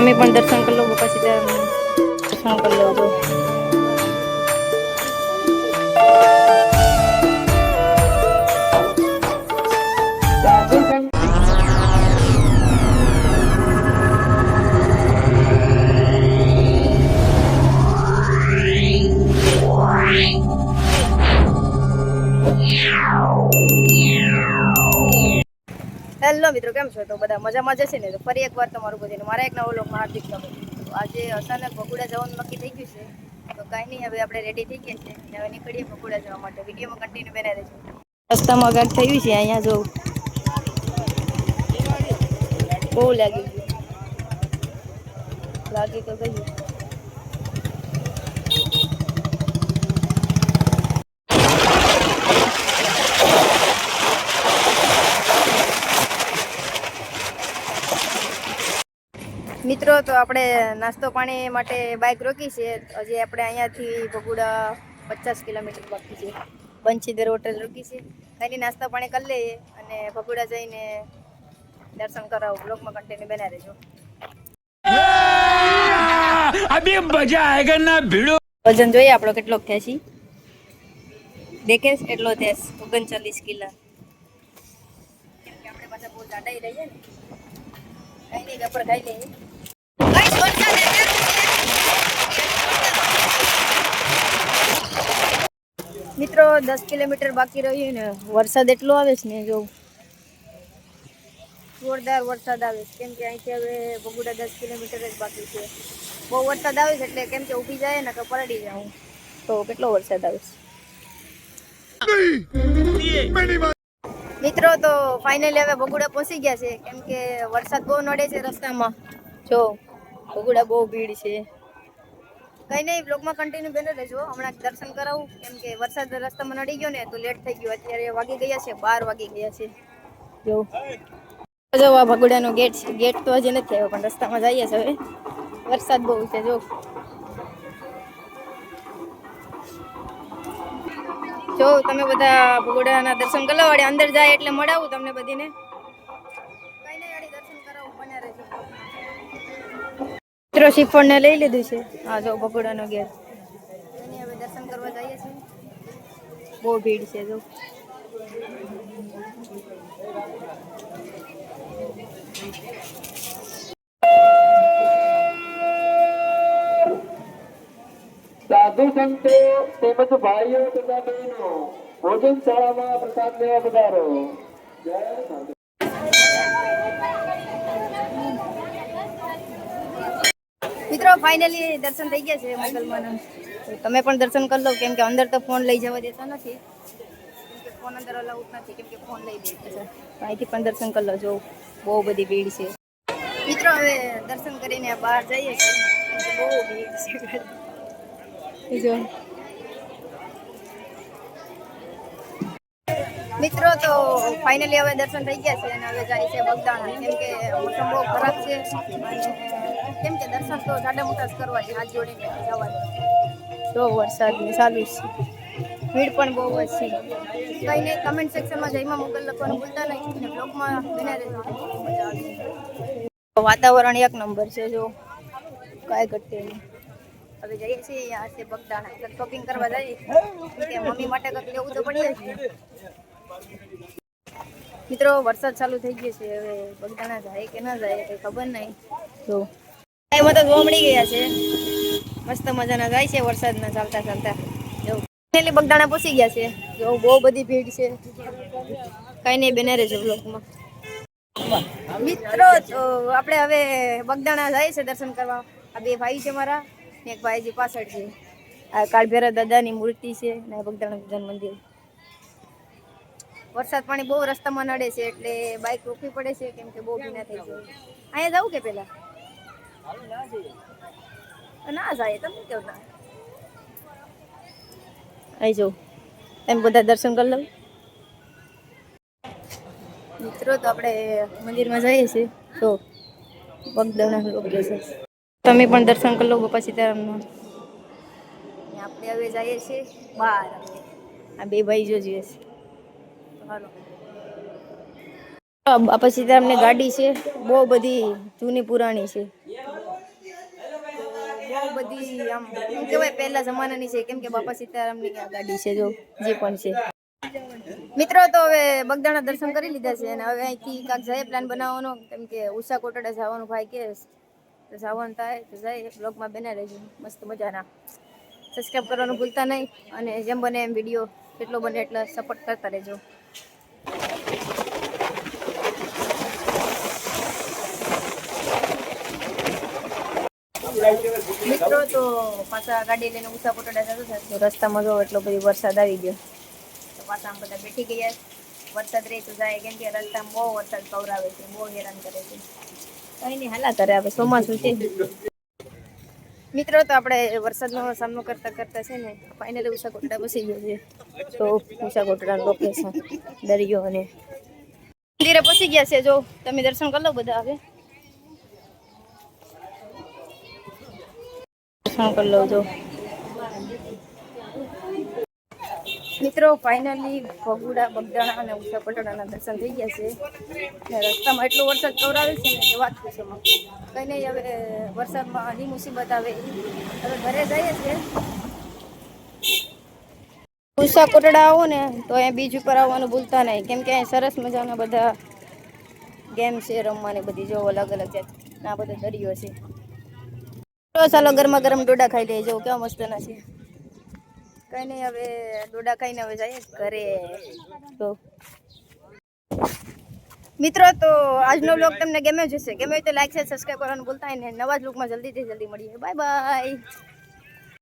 તમે પણ દર્શન કરી લો બાપા સીતારામના દર્શન કરી લો હેલો મિત્રો, કેમ છો? તો બધા મજામાં જશે ને? તો ફરી એકવાર તમારું બધીને, મારા એક નવો લોકમાં હાર્દિક સ્વાગત. આજે અચાનક ભગુડા જવાનું નક્કી થઈ ગયું છે. તો કાંઈ નહીં, હવે આપણે રેડી થઈ ગયા છે. અને હવે નીકળીએ ભગુડા જવા માટે. વિડીયોમાં કન્ટિન્યુ બનાવી રહેજો. રસ્તામાં ગાંઠ થયું છે અહીંયા, જો. બહુ લાગી ગયું. લાગી તો ગયું. મિત્રો તો આપણે નાસ્તો પાણી માટે બાઇક રોકી છે. હજી આપણે અહીંયાથી ભગુડા પચાસ કિલોમીટર બાકી છે. બંછીદર હોટેલ રોકી છે. ખાલી નાસ્તો પાણી કરી લઈએ અને ભગુડા જઈને દર્શન કરાવો. બ્લોગમાં કન્ટિન્યુ બનાવી દેજો મજા ભીડો? વજન જોઈએ આપણો કેટલો થશે દેખેશ એટલો થેસ ઓગણચાલીસ કિલો. આપણે પાછા બહુ જાડા રહીએ ને. કઈ નહીં કપડ ખાઈ લઈએ. મિત્રો, દસ કિલોમીટર બાકી રહ્યું ને વરસાદ એટલો આવે છે ને જો. જોરદાર વરસાદ આવે છે. કેમ કે અહીંથી હવે બગુડા દસ કિલોમીટર જ બાકી છે. બહુ વરસાદ આવે છે એટલે કેમ કે ઊભી જાય ને તો પલટી જાઉં તો કેટલો વરસાદ આવે છે? મિત્રો, તો ફાઇનલી હવે બગુડા પહોંચી ગયા છે. કેમ કે વરસાદ બહુ નડે છે રસ્તામાં. જો, બગુડા બહુ ભીડ છે. કઈ નહીં બ્લોગમાં કન્ટિન્યુ બેને રહેજો હમણાં દર્શન કરાવું. કેમ કે વરસાદ રસ્તામાં નડી ગયો ને, તો લેટ થઈ ગયો. અત્યારે વાગી ગયા છે, બાર વાગી ગયા છે. જો. આ ભગુડાનો ગેટ છે. ગેટ તો હજી નથી આવ્યો, પણ રસ્તામાં જઈએ છે હવે. વરસાદ બહુ છે, જો. જો, તમે બધા ભગુડાના દર્શન કરવા વાળી, અંદર જાય એટલે મળાવું તમને બધીને. મિત્રો શ્રીફળ ને લઈ લીધું છે. આ જો ભગોડાનો ગેર હવે દર્શન કરવા જઈએ છીએ. બહુ ભીડ છે જો. સાધુ સંતો તેમજ ભાઈઓ તથા બહેનો ભોજન શાળામાં પ્રસાદ લેવા પધારો. ફાઇનલી દર્શન થઈ ગયા છે મુસલમાનો. તમે પણ દર્શન કરી લો કેમ કે અંદર તો ફોન લઈ જવા દેતા નથી. ફોન અંદર અલાઉડ નથી કેમ કે ફોન લઈ દે છે. અહીંથી પણ દર્શન કરી લો જો બહુ બધી ભીડ છે. મિત્રો હવે દર્શન કરીને બહાર જઈએ છીએ. બહુ ભીડ છે. જો. મિત્રો તો ફાઇનલી હવે દર્શન થઈ ગયા છે અને હવે જાય છે બગદાણા. કેમ કે મોસમ બહુ ખરાબ છે. કેમ કે દર્શન તો જાડા મોટા જ કરવા છે હાથ જોડીને જવા તો વરસાદ ને ચાલુ છે. ભીડ પણ બહુ જ છે. કંઈ નહીં કમેન્ટ સેક્શનમાં જઈમાં મોકલ લખવાનું ભૂલતા નહીં અને બ્લોગમાં બને રહેજો. વાતાવરણ એક નંબર છે જો. કાંઈ ઘટે નહીં. હવે જઈએ છીએ અહીંયા છે બગદાણા. શોપિંગ કરવા જઈએ. મમ્મી માટે કંઈક લેવું તો પડીએ છે મિત્રો વરસાદ ચાલુ થઈ ગયો છે. હવે બગદાણા જાય કે ના જાય કંઈ ખબર નહીં. જો. એમાં તો ચાલતા ચાલતા. ફાઇનલી બગદાણા ગયા છે. જો, બહુ બધી ભીડ છે. કઈ હવે બગદાણા જાય છે દર્શન કરવા. આ બે ભાઈ છે મારા એક ભાઈજી પાછળ છે. આ કાળભેરા દાદાની મૂર્તિ છે ને બગદાણા ભજન મંદિર. વરસાદ પાણી બહુ રસ્તામાં નડે છે, એટલે બાઇક રોકવી પડે છે, કેમ કે બહુ ભીના થઈ જાય અહીંયા જવું કે પેલા ના જાય, તમે કેવું ના? અહીં જો એમ બધા દર્શન કરી લઉં. મિત્રો, તો આપણે મંદિરમાં જઈએ છીએ. તો બગદાણા લોકેશન તમે પણ દર્શન કરી લો બાપા સીતારામના આપણે હવે જઈએ છીએ બહાર આ બે ભાઈ જો જઈએ છે. હાલો. બાપા સીતારામની ગાડી છે, બહુ બધી જૂની પુરાણી છે. બધી આમ. શું કહેવાય, પહેલા જમાનાની છે. કેમ કે બાપા સીતારામની આ ગાડી છે જો, જે પણ છે. મિત્રો, તો હવે બગદાણા દર્શન કરી લીધા છે અને હવે અહીંથી કાંક જાય પ્લાન બનાવવાનો. કેમ કે ઉષા કોટડા જવાનું ભાઈ કે, તો જવાનું થાય, તો જાય બ્લોગમાં બના રહેજો. મસ્ત મજાના. સબસ્ક્રાઈબ કરવાનું ભૂલતા નહીં. અને જેમ બને એમ વીડિયો જેટલો બને એટલા સપોર્ટ કરતા રહેજો. મિત્રો તો પાછા ગાડી લઈને ઉષા કોટડા જતો છે તો રસ્તામાં જો એટલો બધો વરસાદ આવી ગયો. તો પાછા આમ બધા બેઠી ગયા. વરસાદ રહે તો જાય કેમ કે રસ્તામાં બહુ વરસાદ કવરાવે છે બહુ હેરાન કરે છે. કઈ નહીં હાલા કરે હવે ચોમાસું છે. મિત્રો તો આપણે વરસાદનો સામનો કરતા કરતા છે ને ફાઇનલી ઉષા કોટડા બસી ગયો છે. તો ઉષા કોટડાનું લોકેશન દરિયો અને મંદિરે પસી ગયા છે જો તમે દર્શન કરી લો બધા હવે. દર્શન કરી લઉં છું મિત્રો ફાઇનલી ભગુડા, બગદાણા અને ઉષા પટણાના દર્શન થઈ ગયા છે. ને રસ્તામાં એટલો વરસાદ કવરાવે છે ને વાત પૂછો માં. કંઈ નહીં હવે વરસાદમાં આની મુસીબત આવે. હવે ઘરે જઈએ છીએ. ઉષા કોટડા આવો ને તો અહીંયા બીજ ઉપર આવવાનું ભૂલતા નહીં. કેમ કે અહીં સરસ મજાના બધા ગેમ છે, રમવાની બધી, જો અલગ અલગ જાત આ બધો દરિયો છે. તો ચાલો ગરમા ગરમ ડોડા ખાઈ લઈએ. જો કેવા મસ્તના છે. કઈ નહીં હવે ડોડા ખાઈને હવે જઈએ ઘરે. તો મિત્રો, તો આજનો બ્લોગ તમને ગમ્યો જ હશે. ગમ્યો તો લાઈક છે સબસ્ક્રાઈબ કરવાનું ભૂલતા ને નવા જ બ્લોગમાં જલ્દીથી જલ્દી મળીએ. Bye bye